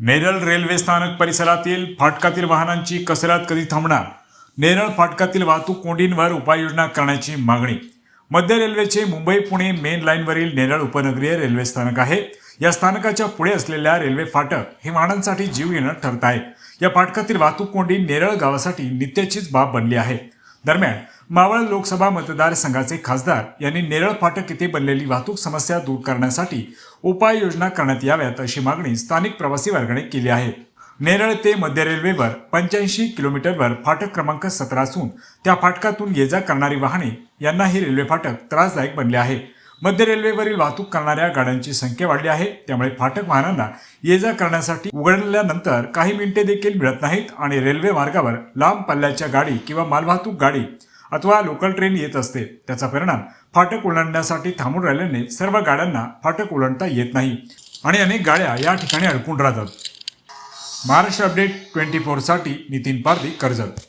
Neral railway स्थानक परिसरातील फाटकातील वाहनांची कसरत कधी थांबणार? नेरळ फाटकातील वाहतूक कोंडींवर उपाययोजना करण्याची मागणी. मध्य रेल्वेचे मुंबई पुणे मेन लाईनवरील नेरळ उपनगरीय रेल्वे स्थानक आहे. या स्थानकाच्या पुढे असलेल्या रेल्वे फाटक हे वाहनांसाठी जीव येणं ठरत आहे. या फाटकातील वाहतूक कोंडी नेरळ गावासाठी नित्याचीच बाब बनली आहे. दरम्यान मावळ लोकसभा मतदारसंघाचे खासदार यांनी नेरळ फाटक येथे बनलेली वाहतूक समस्या दूर करण्यासाठी उपाययोजना करण्यात याव्यात अशी मागणी स्थानिक प्रवासी वर्गाने केली आहे. नेरळ ते मध्य रेल्वेवर पंच्याऐंशी किलोमीटरवर फाटक क्रमांक सतरा असून त्या फाटकातून ये जा करणारी वाहने यांना हे रेल्वे फाटक त्रासदायक बनले आहे. मध्य रेल्वेवरील वाहतूक करणाऱ्या गाड्यांची संख्या वाढली आहे. त्यामुळे फाटक वाहनांना ये जा करण्यासाठी उघडल्यानंतर काही मिनिटे देखील मिळत नाहीत आणि रेल्वे मार्गावर लांब पल्ल्याच्या गाडी किंवा मालवाहतूक गाडी अथवा लोकल ट्रेन येत असते. त्याचा परिणाम फाटक ओलांडण्यासाठी थांबून राहिल्याने सर्व गाड्यांना फाटक ओलांडता येत नाही आणि अनेक गाड्या या ठिकाणी अडकून राहतात. महाराष्ट्र अपडेट ट्वेंटी फोरसाठी नितीन पारदी कर्जत.